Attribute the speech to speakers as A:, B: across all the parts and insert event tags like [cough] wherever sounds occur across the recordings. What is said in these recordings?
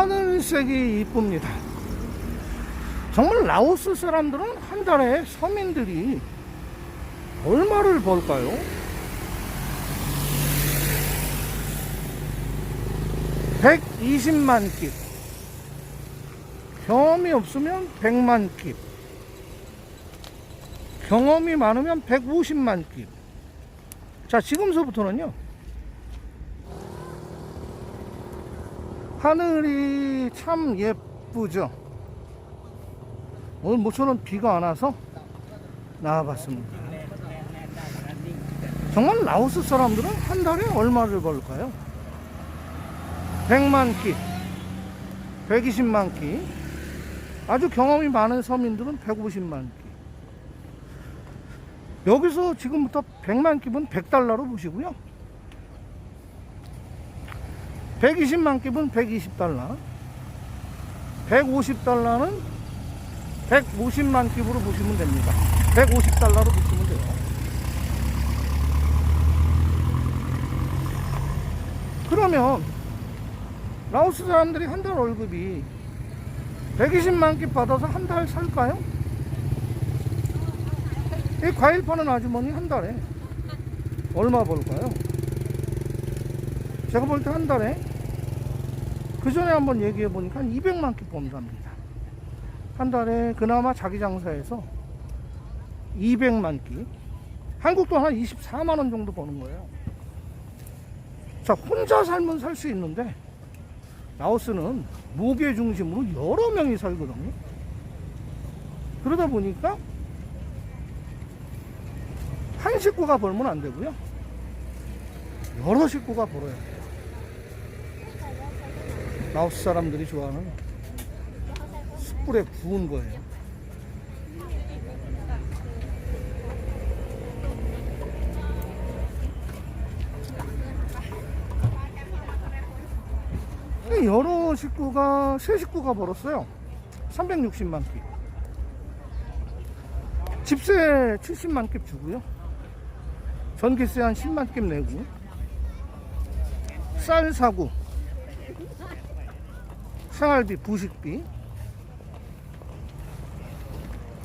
A: 하늘색이 이쁩니다. 정말 라오스 사람들은 한 달에 서민들이 얼마를 벌까요? (120만) 깁 경험이 없으면 (100만) 깁 경험이 많으면 (150만) 깁자 지금서부터는요 하늘이 참 예쁘죠 오늘 모처럼 비가 안 와서 나와봤습니다 정말 라오스 사람들은 한 달에 얼마를 벌까요? 100만 끼, 120만 끼, 아주 경험이 많은 서민들은 150만 끼. 여기서 지금부터 100만 끼은 100달러로 보시고요. 120만 끼은 120달러, 150달러는 150만 끼으로 보시면 됩니다. 150달러로 보시면 돼요. 그러면 라오스 사람들이 한 달 월급이 120만 끼 받아서 한 달 살까요? 이 과일 파는 아주머니 한 달에 얼마 벌까요? 제가 볼 때 한 달에 그 전에 한번 얘기해 보니까 한 200만 끼 번답니다. 한 달에 그나마 자기 장사에서 200만 끼. 한국도 한 24만 원 정도 버는 거예요. 자, 혼자 살면 살 수 있는데 라오스는 무게 중심으로 여러 명이 살거든요. 그러다 보니까 한 식구가 벌면 안 되고요. 여러 식구가 벌어야 돼요. 라오스 사람들이 좋아하는 숯불에 구운 거예요. 여러 식구가 세 식구가 벌었어요. 360만 킵. 집세 70만 킵 주고요. 전기세 한 10만 킵 내고 쌀 사고 생활비 부식비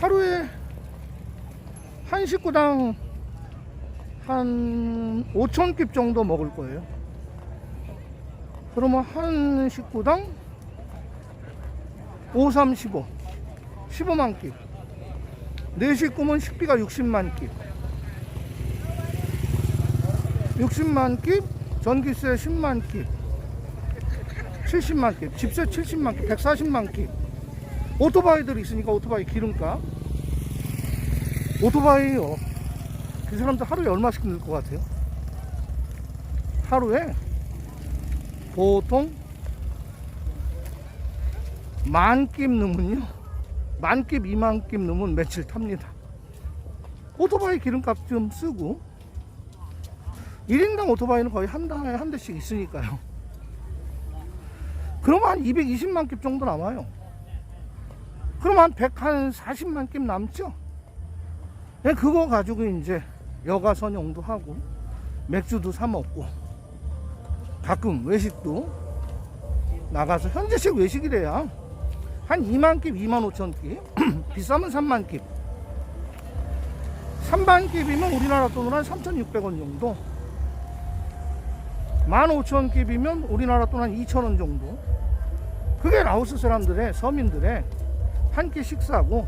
A: 하루에 한 식구당 한 5천 킵 정도 먹을 거예요. 그러면 한 식구당 5, 3, 15 15만 끼. 네 식구면 식비가 60만 끼. 60만 끼, 전기세 10만 끼, 70만 끼, 집세 70만 끼, 140만 끼. 오토바이들 있으니까 오토바이 기름값. 오토바이요. 그 사람들 하루에 얼마씩 늘 것 같아요? 하루에 보통 만깁 넣으면요 만깁 이만깁 넣으면 며칠 탑니다 오토바이 기름값 좀 쓰고 1인당 오토바이는 거의 한 달에 한 대씩 있으니까요 그러면 한 220만 깁 정도 남아요. 그러면 한 140만 깁 남죠? 네, 그거 가지고 이제 여가 선용도 하고 맥주도 사 먹고 가끔 외식도 나가서 현재식 외식이래야 한 2만 깁, 2만 5천 깁 [clears throat] 비싸면 3만 깁. 3만 깁이면 우리나라 돈으로 한 3,600원 정도. 15,000 깁이면 우리나라 돈 한 2,000원 정도 그게 라오스 사람들의 서민들의 한 끼 식사고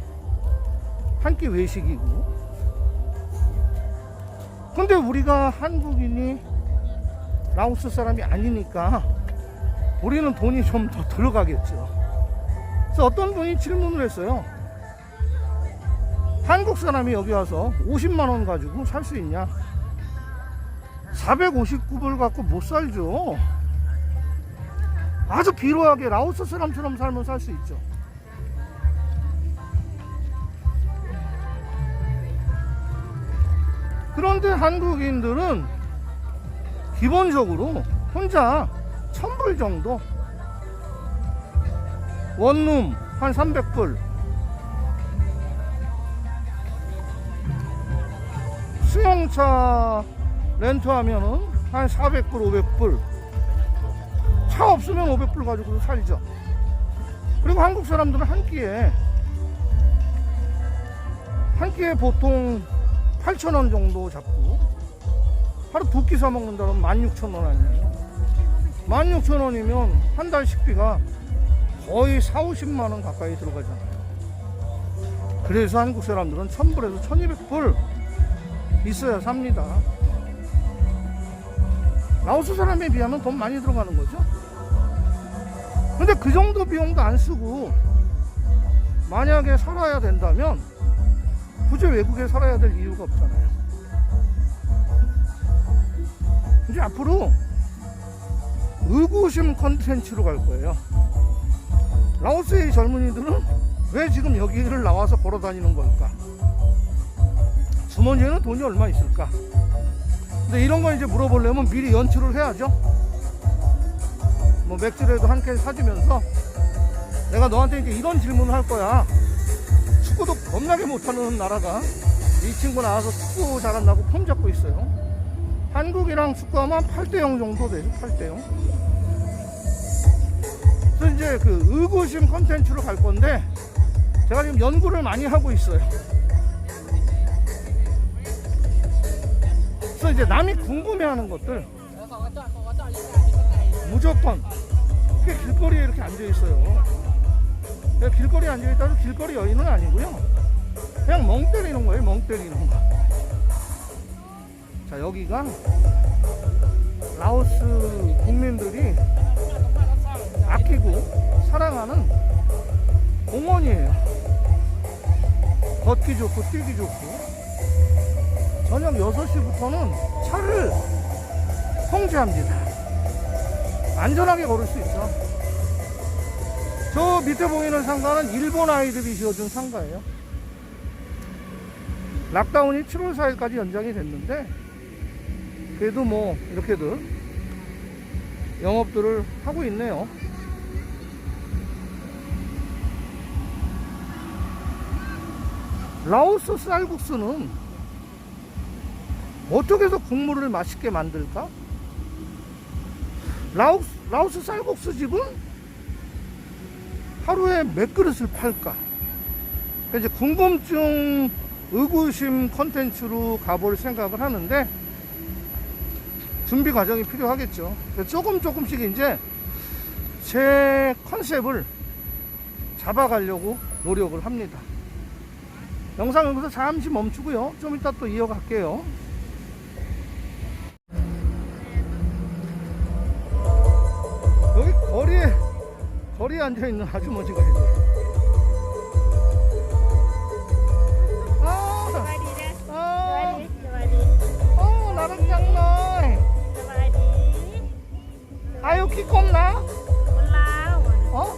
A: 한 끼 외식이고 근데 우리가 한국인이 라오스 사람이 아니니까 우리는 돈이 좀 더 들어가겠죠. 그래서 어떤 분이 질문을 했어요. 한국 사람이 여기 와서 50만 원 가지고 살 수 있냐? 459불 갖고 못 살죠. 아주 비로하게 라오스 사람처럼 살면 살수 있죠. 그런데 한국인들은 기본적으로 혼자 천불 정도 원룸 한 300불 수용차 렌트하면은 한 400불 500불 차 없으면 500불 가지고 살죠. 그리고 한국 사람들은 한 끼에 한 끼에 보통 8,000원 정도 잡고 하루 두 끼 사 먹는다면 16,000원 아니에요? 16,000원이면 한 달 식비가 거의 4, 50만 원 가까이 들어가잖아요. 그래서 한국 사람들은 1000불에서 1200불 있어야 삽니다. 라오스 사람에 비하면 돈 많이 들어가는 거죠 근데 그 정도 비용도 안 쓰고 만약에 살아야 된다면 굳이 외국에 살아야 될 이유가 없잖아요. 이제 앞으로 의구심 컨텐츠로 갈 거예요. 라오스의 젊은이들은 왜 지금 여기를 나와서 걸어 다니는 걸까? 주머니에는 돈이 얼마 있을까? 근데 이런 거 이제 물어보려면 미리 연출을 해야죠. 뭐 맥주라도 한 캔 사주면서 내가 너한테 이제 이런 질문을 할 거야. 축구도 겁나게 못하는 나라가 이 친구 나와서 축구 잘한다고 폼 잡고 있어요. 한국이랑 축구하면 8대0 정도 되죠. 8대0. 그래서 이제 그 의구심 컨텐츠로 갈 건데 제가 지금 연구를 많이 하고 있어요. 그래서 이제 남이 궁금해하는 것들 무조건 이렇게 길거리에 이렇게 앉아 있어요. 길거리에 앉아 있다고 길거리 여인은 아니고요. 그냥 멍 때리는 거예요. 멍 때리는 거. 자 여기가 라오스 국민들이 아끼고 사랑하는 공원이에요. 걷기 좋고 뛰기 좋고 저녁 6시부터는 차를 통제합니다. 안전하게 걸을 수 있죠. 저 밑에 보이는 상가는 일본 아이들이 지어준 상가예요. 락다운이 7월 4일까지 연장이 됐는데, 그래도 뭐, 이렇게들 영업들을 하고 있네요. 라오스 쌀국수는 어떻게 해서 국물을 맛있게 만들까? 라오스, 라오스 쌀국수 집은 하루에 몇 그릇을 팔까? 그러니까 이제 궁금증, 의구심 컨텐츠로 가볼 생각을 하는데 준비 과정이 필요하겠죠. 조금 조금씩 이제 제 컨셉을 잡아가려고 노력을 합니다. 영상 여기서 잠시 멈추고요. 좀 이따 또 이어갈게요. 거리에 앉아있는 아주머니가 있어. 아!
B: 기도원
A: 아! 어, 나? 어?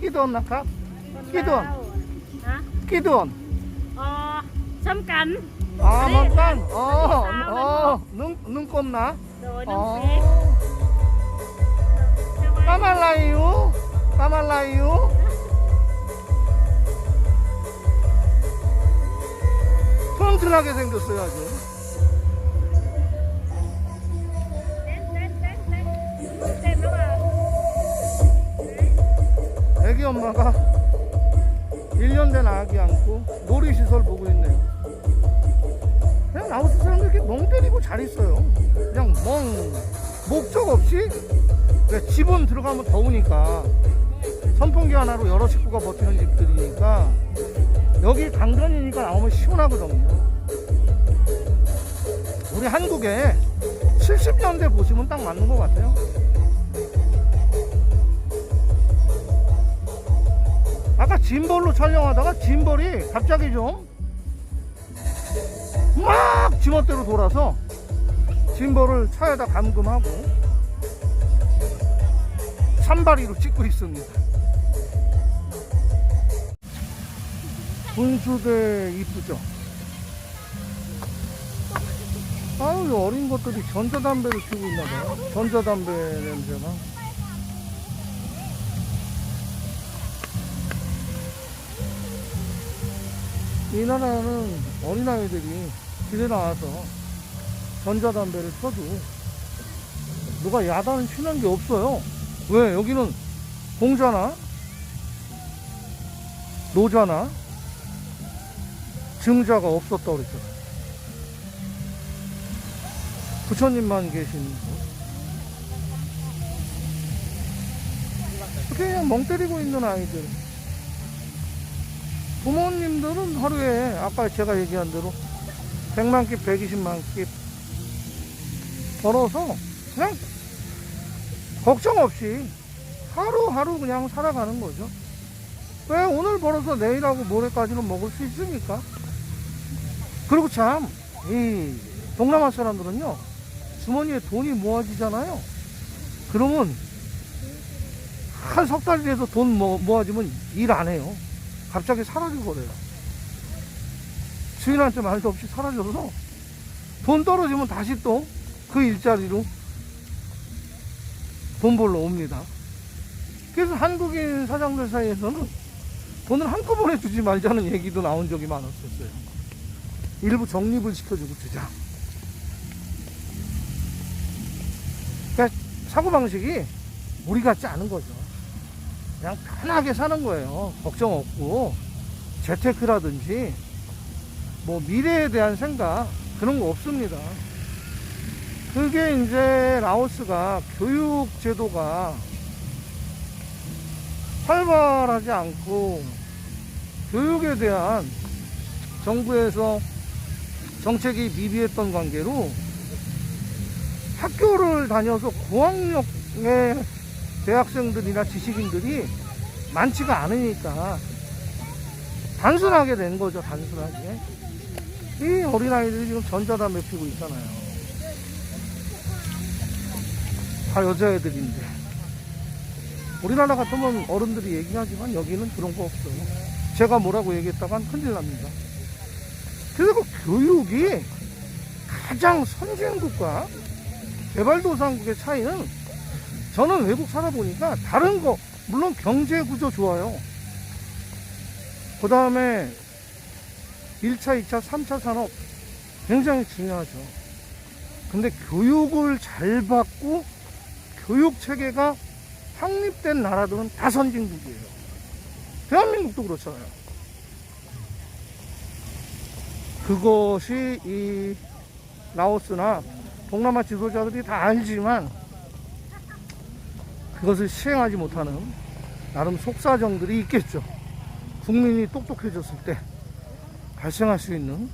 A: 키도 없나? 가? 키도
B: 키도 없 어, 잠깐.
A: 아, 잠깐. 어, 어, 어, 눈, 눈 꼽나? 어. 까말라이요? 까말라이요? 튼튼하게 생겼어요 아주 애기 엄마가 1년 된 아기 안고 놀이시설 보고 있네요 그냥 라오스 사람들 이렇게 멍 때리고 잘 있어요 그냥 멍 목적 없이 집은 들어가면 더우니까 선풍기 하나로 여러 식구가 버티는 집들이니까 여기 강변이니까 나오면 시원하거든요. 우리 한국에 70년대 보시면 딱 맞는 것 같아요. 아까 짐벌로 촬영하다가 짐벌이 갑자기 좀 막 지멋대로 돌아서 짐벌을 차에다 감금하고 산발이로 찍고 있습니다. 분수대 이쁘죠? 아유, 이 어린 것들이 전자담배를 피우고 있나봐요. 전자담배 냄새나. 이 나라는 어린아이들이 길에 나와서 전자담배를 펴도 누가 야단을 치는 게 없어요. 왜 여기는 공자나 노자나 증자가 없었다고 그랬잖아. 부처님만 계신 곳. 그냥 멍 때리고 있는 아이들. 부모님들은 하루에 아까 제가 얘기한 대로 100만 킵, 120만 킵 벌어서 그냥 걱정 없이 하루하루 그냥 살아가는 거죠. 왜 오늘 벌어서 내일하고 모레까지는 먹을 수 있으니까. 그리고 참, 이 동남아 사람들은요, 주머니에 돈이 모아지잖아요. 그러면 한 석 달이라도 돈 모- 모아지면 일 안 해요. 갑자기 사라져버려요. 주인한테 말도 없이 사라져서 돈 떨어지면 다시 또 그 일자리로 돈 벌러 옵니다. 그래서 한국인 사장들 사이에서는 돈을 한꺼번에 주지 말자는 얘기도 나온 적이 많았었어요. 일부 적립을 시켜주고 주자. 그러니까 사고방식이 우리 같지 않은 거죠. 그냥 편하게 사는 거예요. 걱정 없고, 재테크라든지, 뭐 미래에 대한 생각, 그런 거 없습니다. 그게 이제 라오스가 교육 제도가 활발하지 않고 교육에 대한 정부에서 정책이 미비했던 관계로 학교를 다녀서 고학력의 대학생들이나 지식인들이 많지가 않으니까 단순하게 된 거죠, 단순하게. 이 어린아이들이 지금 전자담배 피고 있잖아요. 다 여자애들인데. 우리나라 같으면 어른들이 얘기하지만 여기는 그런 거 없어요. 제가 뭐라고 얘기했다간 큰일 납니다. 그래서 그 교육이 가장 선진국과 개발도상국의 차이는 저는 외국 살아보니까 다른 거, 물론 경제 구조 좋아요. 그 다음에 1차, 2차, 3차 산업 굉장히 중요하죠. 근데 교육을 잘 받고 교육 체계가 확립된 나라들은 다 선진국이에요. 대한민국도 그렇잖아요. 그것이 이 라오스나 동남아 지도자들이 다 알지만 그것을 시행하지 못하는 나름 속사정들이 있겠죠. 국민이 똑똑해졌을 때 발생할 수 있는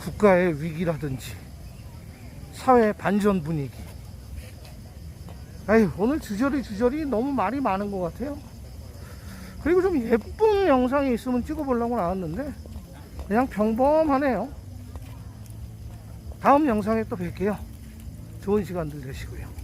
A: 국가의 위기라든지 사회 반전 분위기. 아유, 오늘 주저리 주저리 너무 말이 많은 것 같아요. 그리고 좀 예쁜 영상이 있으면 찍어보려고 나왔는데, 그냥 평범하네요. 다음 영상에 또 뵐게요. 좋은 시간들 되시고요.